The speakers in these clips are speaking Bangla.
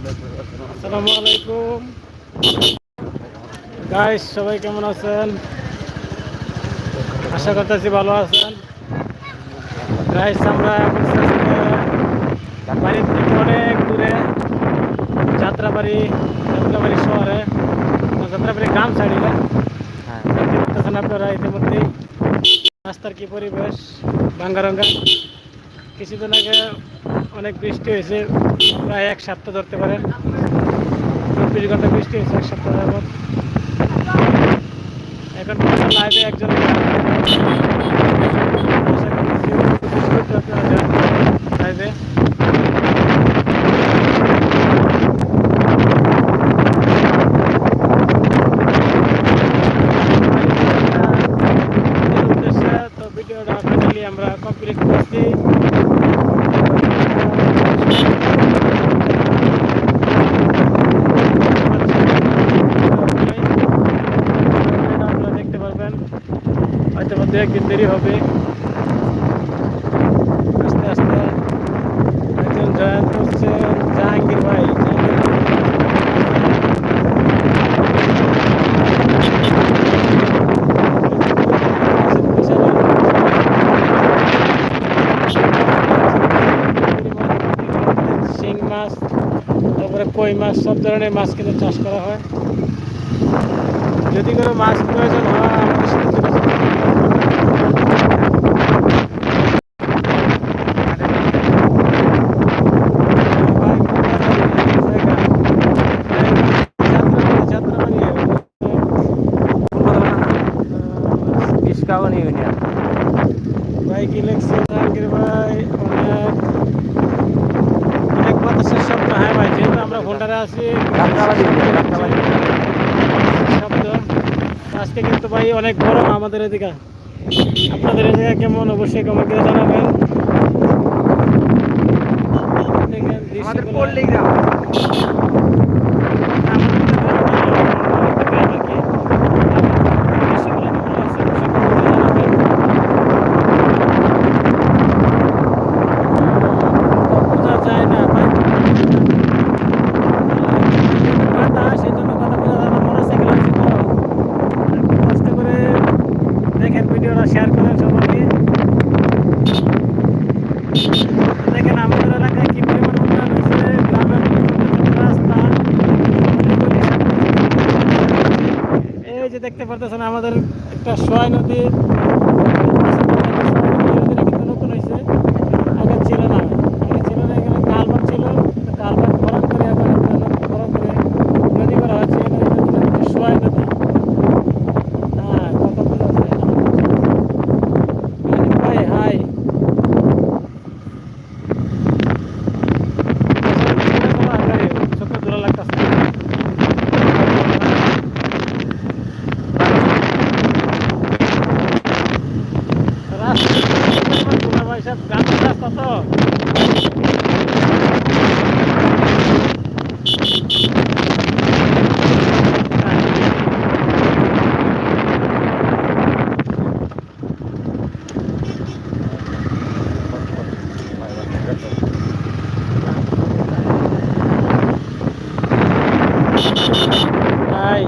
আসসালামু আলাইকুম গাইস সবাই কেমন আছেন? আশা করতেছি ভালো আছেন। গাইস আমরা এখন আজকে বাড়ির থেকে অনেক দূরে যাত্রাবাড়ি যাত্রাবাড়ি শহরে। যাত্রাবাড়ি গ্রাম ছাড়িলে হ্যাঁ। দেখতে পাচ্ছেন আপনারা ইতিমধ্যেই রাস্তার কি পরিবেশ? ভাঙ্গারঙ্গা। কিছুদিন আগে অনেক বৃষ্টি হয়েছে, প্রায় এক সপ্তাহ ধরতে পারেন চব্বিশ ঘণ্টা বৃষ্টি হয়েছে, এক সপ্তাহ যাবত এখন লাইভে একজন লাইভে উদ্দেশ্যে তো ভিডিওটা ফাইনালি আমরা কমপ্লিট করছি আপনারা দেখতে পারবেন হয়তো মধ্যে একদিন দেরি হবে। আস্তে আস্তে একজন জয়ন্ত হচ্ছে জাহাঙ্গীর ভাই। মাছ, তারপরে কই মাছ, সব ধরনের মাছ কিন্তু চাষ করা হয়। যদি কোনো মাছ প্রয়োজন হয়, আমাদের সাথে যোগাযোগ করতে ইস্কাওয়ান ইউনিয়ন ভাই কি লিখছে জাহাঙ্গীর ভাই অনেক অনেক বাতাসের শব্দ। হ্যাঁ ভাই যেহেতু আমরা ভোল্টারে আছি শব্দ। আজকে কিন্তু ভাই অনেক গরম আমাদের এদিকে। আপনাদের এদিকে কেমন? অবশ্যই কমেন্ট করে জানাবেন। আমাদের পল্লী গ্রাম বোঝা যায় না ভাই কথা সেজন্য কথা বোঝা যায় না মোটরসাইকেল আছে তো একটু কষ্ট করে দেখেন ভিডিওটা শেয়ার করেন সবাইকে দেখেন আমাদের এলাকায় কি পরিমাণ উন্নয়ন হয়েছে গ্রামের ছোট ছোট রাস্তা অলিগলি সব কিছু। এই যে দেখতে পারতেছেন আমাদের একটা সোয়াই নদী নদীটা কিন্তু নতুন হয়েছে আগে ছিল না আগে ছিল না এখানে কালভার্ট ছিল তো কালভার্ট ভরাট করে এখন একটা নতুন ভরাট করে নদী করা হচ্ছে এই নদীটা হচ্ছে সোয়াই নদী হ্যাঁ কথা বোঝা যায় না ভাই হাই চোখে দূরে লাগতেছে রাস্তা ভাই সব গ্রামের রাস্তা তো ভাই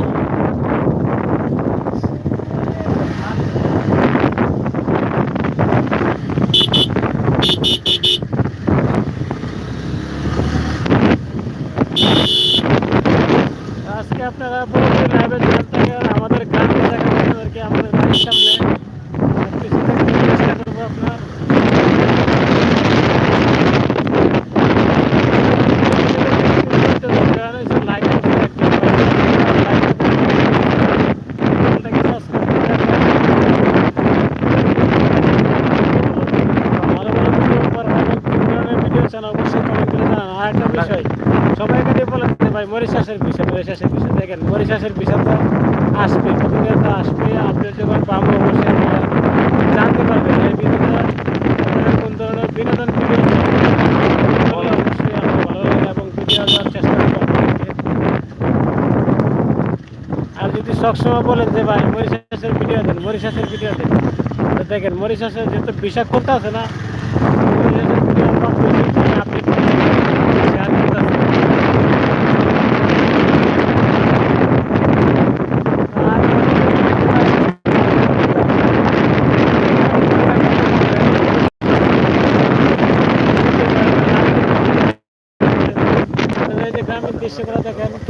সবসময় বলেন যে, ভাই, মরিশাসের ভিডিও দেন, মরিশাসের ভিডিও দেন। তো দেখেন, মরিশাসের যেহেতু বিশাক করতে আছে। না দেখেন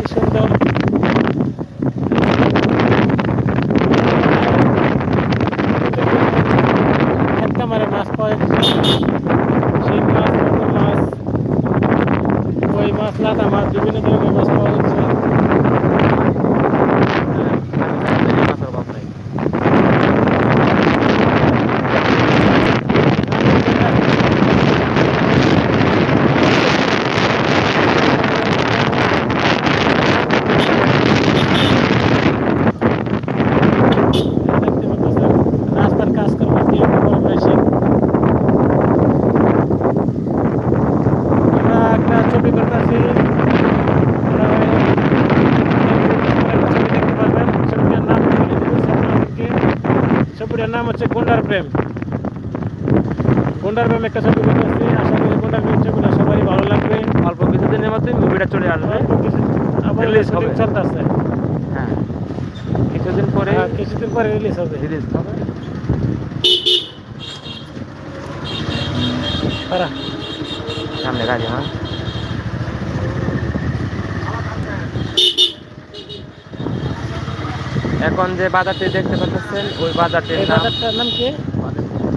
প্রেম গুন্ডার প্রেম একটা ছবি করতেছি আশা করি গুন্ডার প্রেম ছবিটা সবারই ভালো লাগবে। অল্প কিছুদিনের মধ্যে মুভিটা চলে আসবে। আবার Release হবে। চলতেছে হ্যাঁ। কিছুদিন পরে হ্যাঁ, কিছুদিন পরে রিলিজ হবে। রিলিজ হবে। সামনে গাড়ি হ্যাঁ। এখন যে বাজারটি দেখতে পাচ্ছেন ওই বাজারটির নাম বাজারটার নাম কি?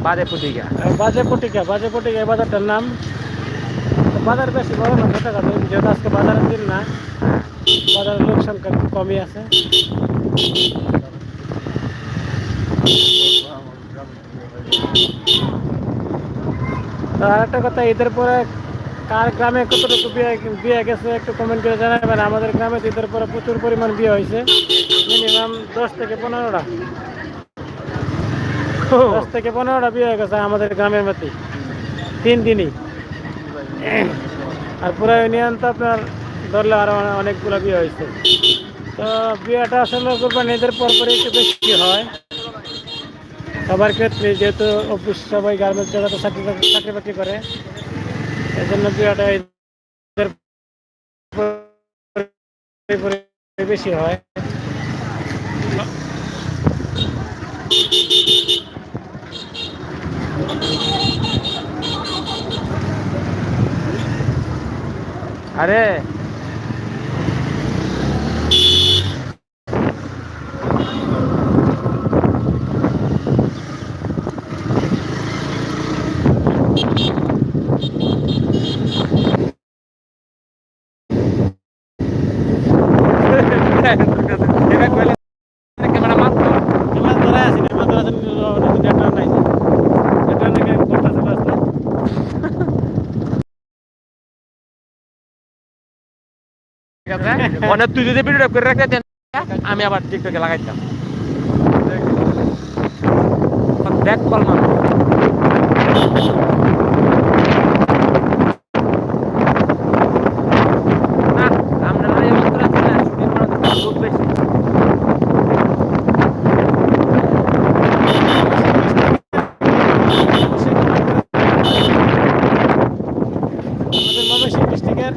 বাজে পুটিকা। আহ, বাজে পটিকা বাজে পটিকা এই বাজারটার নাম? বাজার বেশি বড় না ছোটখাটো যেহেতু আজকে বাজারের দিন না বাজারের লোক সংখ্যা কমই আছে। তো আর একটা কথা ঈদের পরে কার গ্রামে কতটুকু বিয়ে বিয়ে গেছে একটু কমেন্ট করে জানাবেন। আমাদের গ্রামে ঈদের পরে প্রচুর পরিমাণ বিয়ে হয়েছে। মিনিমাম দশ থেকে পনেরোটা। দশ থেকে পনেরোটা বিয়ে হয়ে গেছে আমাদের গ্রামের মধ্যে। তিন দিনই। আর পুরো ইউনিয়ন তো আপনার ধরলে আরও অনেকগুলো বিয়ে হয়েছে। তো বিয়েটা আসলে কোরবানি ঈদের পর পরে একটু বেশি হয়। সবার ক্ষেত্রে যেহেতু অফিস সবাই গার্মেন্টস জায়গাতে চাকরি চাকরি বাকরি করে এই জন্য বিয়েটা ঈদের পরে পরে বেশি হয়। আরে ক্যামেরা মাত্র এবার ধরে আছি না এবার ধরে আছি নেটওয়ার্ক নাই নেটওয়ার্ক নাকি করতেছে রাস্তা ঠিক আছে মানে তুই যদি ভিডিও করে রাখতে আমি আবার টিকটকে লাগাইতাম। দেখ কল মার না আমরা না এমন করে আছি না শুটিং করার তো লোক বেশি আমাদের ময়মনসিংহ ডিস্ট্রিক্টের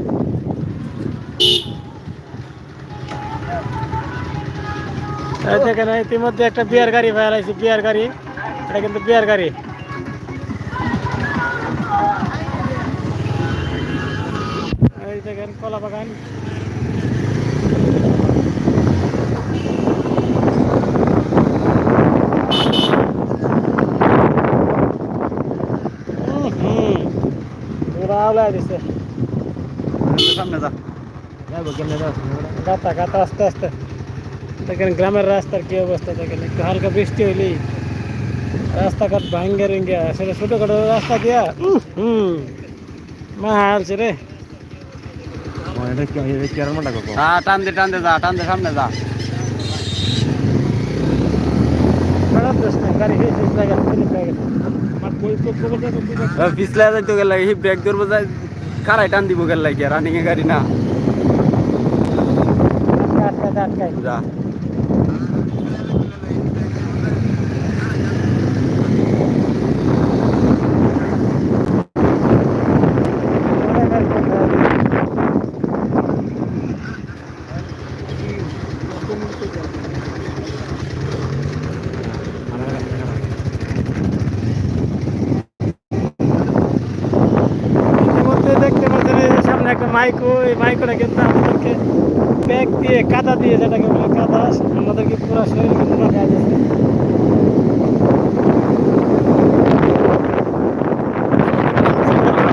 এই দেখেন ইতিমধ্যে একটা বিয়ার গাড়ি ভাইয়াল আছে বিয়ার গাড়ি। এটা কিন্তু বিয়ার গাড়ি। এই দেখেন কলা বাগান। আওলায় দিছে। সামনে যা। যাব কেমনে যাও গাতা গাতা আস্তে আস্তে। দেখেন গ্রামের রাস্তার কি অবস্থা দেখেন একটু হালকা বৃষ্টি হইলেই রাস্তাঘাট ভাঙ্গে রিঙ্গে আসলে ছোটোখাটো রাস্তা দিয়া হুম। মা হালছে রে। এটা কি এটা কি আর মনে করব হ্যাঁ টান দে টান দে যা টান দে সামনে যা। পিছলে যাইতে গেলে এই ব্রেক ধরবো যাই কারাই টান দিব গেলে রানিং এ গাড়ি না। আটকায় আটকায় আটকায় যা ইতিমধ্যে দেখতে পাচ্ছেন এই যে সামনে একটা মাইকো ওই মাইকটা কিন্তু আমাদেরকে ব্যাগ দিয়ে কাদা দিয়ে যেটাকে বলে কাদা আমাদেরকে পুরো শরীর কিন্তু মাখা দিয়েছে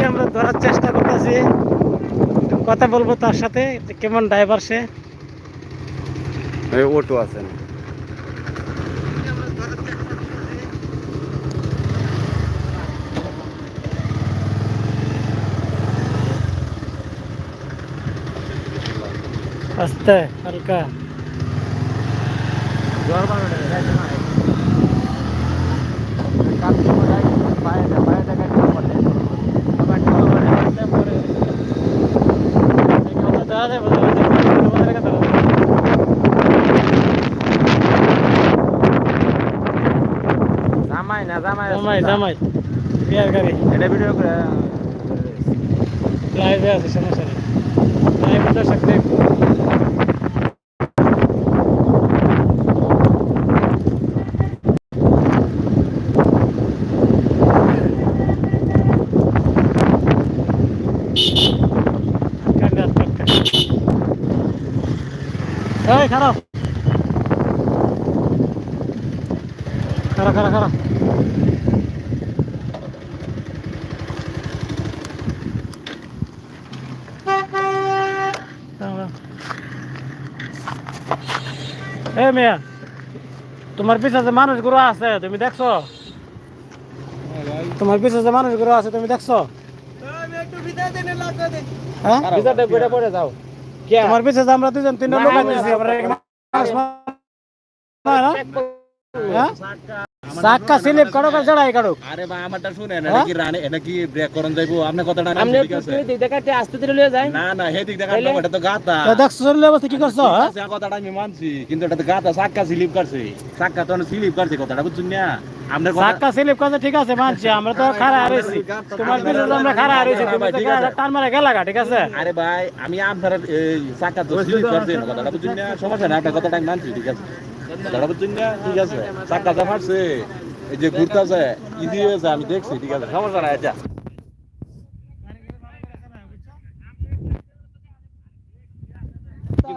আমরা ধরার চেষ্টা করতেছি কথা বলব তার সাথে কেমন ড্রাইভার সে। অটো আছে। আস্তে হালকা। জামাই জামাই জামাই। বিয়ার গাড়ি। এটা ভিডিও করে লাইভে আছে সমস্যা নেই। লাইভে দর্শক দেখব খারাপ খারাপ খারাপ খারাপ এ মেয়া তোমার পিছাতে যে মানুষগুলো আছে তুমি দেখছ তোমার পিছাতে যে মানুষগুলো আছে তুমি দেখছ হ্যাঁ? তোমার পিছাতে আমরা দুজন তিনটা লোক আছি হ্যাঁ? চাক্কা স্লিপ কাড়ো কাড়ো চড়াই কাড়ো আরে ভাই আমারটা শুনেন হ্যাঁ? এটা কি রানে এটা কি ব্রেক করন যাইবো? আপনি কথাটা না ঠিক আছে? তুই দেখাতে আসতে দিলে লয়ে যাই না না হে দিক দেখা তাইলে? এটা তো গাতা তো দেখছ চলে অবস্থা কি করছ? হ্যাঁ? কথাটা আমি মানছি কিন্তু এটা তো গাতা সাক্কা স্লিপ করছে। সাক্কা তো স্লিপ করছে কথাটা বুঝছেন না? আপনার কথা চাক্কা স্লিপ করছে ঠিক আছে মানছি আমরা তো খারাপ হারাইছি তোমার পিছে আমরা খারাপ হারাইছি তুমি তো ঠিক আছে। টান মারা গেলা গা, ঠিক আছে? আরে ভাই আমি আপনার সাক্কা তো স্লিপ করছে কথাটা বুঝছেন না? সমস্যা না আপনার কথাটা আমি মানছি ঠিক আছে। কথাটা বুঝছেন ঠিক আছে। যা ফাটছে এই যে ঘুরতেছে ইদি হয়েছে আমি দেখছি ঠিক আছে সমস্যা না এটা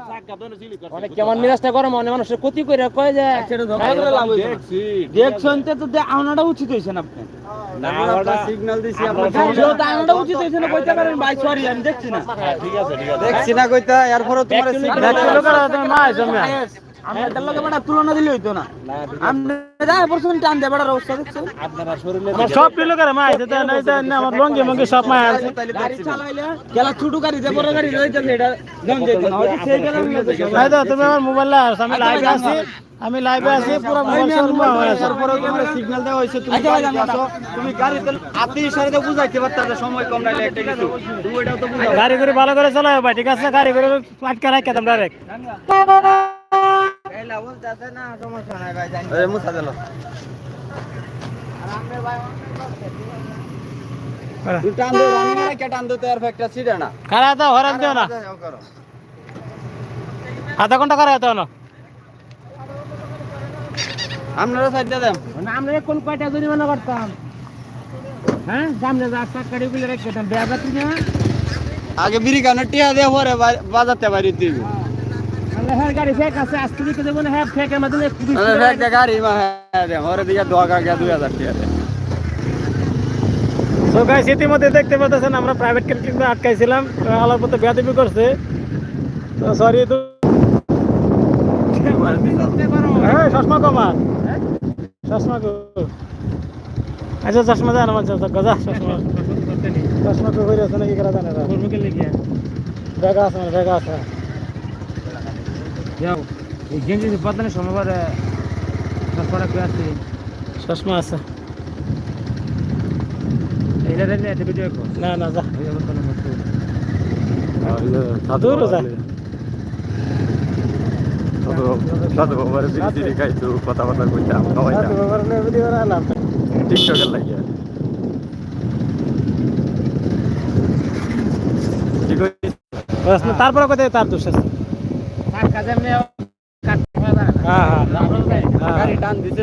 সাক্কা তো স্লিপ করছে অনেক কেমন মিরাজটা গরম অনেক মানুষের ক্ষতি করে কয় যে দেখছি দেখছেন তো তো আনাটা উচিত হইছে না আপনি দেখছি না। হ্যাঁ, ঠিক আছে দেখছি না কইতা এরপরে তোমার লগে বড় তুলনা দিলে হইতো না। আপনি পরশুন টান দে বড় অবস্থা দেখছেন? আপনারা শরীরে আমার সব লোকের মা আইছে তাই নাই না আমার লঙ্গি মঙ্গি সব মা আছে। গাড়ি চালাইলে গেলা ছোট গাড়ি দে বড় গাড়ি লইতে এটা জম যেত না। সেই কারণে নাই তো তুমি আমার মোবাইল আসো আমি লাইভে আছি। আমি লাইভে আছি পুরো মোবাইল সিগন্যাল দেওয়া হয়েছে তুমি আচ্ছা, তুমি গাড়িতে আতি ইশারাতে বুঝাইতে পারতা যে সময় কম নাইলে একটা কিছু। তুমি ওইটাও তো বুঝাও। গাড়ি করে ভালো করে চালাও ভাই ঠিক আছে? গাড়ি করে আটকে রাখে দাম ডাইরেক্ট আধা ঘণ্টা দাও না আপনারা সাইড দেন। আমরা কোন কয়টা জরিমানা করতাম? হ্যাঁ? সামনে যা চাকাড়ি গুলো রেখে দিতাম বেয়া না আগে বিড়ি কানে টিয়া দিয়ে পরে বাজাতে পারি দিবি। হ্যাঁ দেবো না হ্যাঁ ফেকের মাধ্যমে একটু বেশি আরে করে ফ্যাক্টর গাড়ি। মা হ্যাঁ দে ওরে দিকে দোয়া গা 2000 টিয়া দে। তো গাইস ইতিমধ্যে দেখতে পাচ্ছেন আমরা প্রাইভেট ক্যান্টিনে আটকাইছিলাম তো আলার পথে বেয়াদবি করছে। তো সরি তো এই চশমা কমা চশমা কো। আচ্ছা চশমা জানা মানছে গজা চশমা। চশমা কো হইরে আছে নাকি করা জানে না। কর্মকে লেগে। জায়গা আছে না আছে। যাও। এই গেঞ্জি বদলানোর সময় পরে তারপরে আছে? চশমা আছে। এইটা রেলে একটা ভিডিও কর। না না যা। এই অবস্থা না মতো দূর যা। সাধু বাবার বিড়ি টিড়ি খাইতো কথা কথা কইতাম খাওয়াইতাম। বাবার নে ভিডিও বানালাম টিকটকের লাগিয়া। তারপরে কোথায় তার দোষ আছে। হ্যাঁ হ্যাঁ। হ্যাঁ। টান দিতে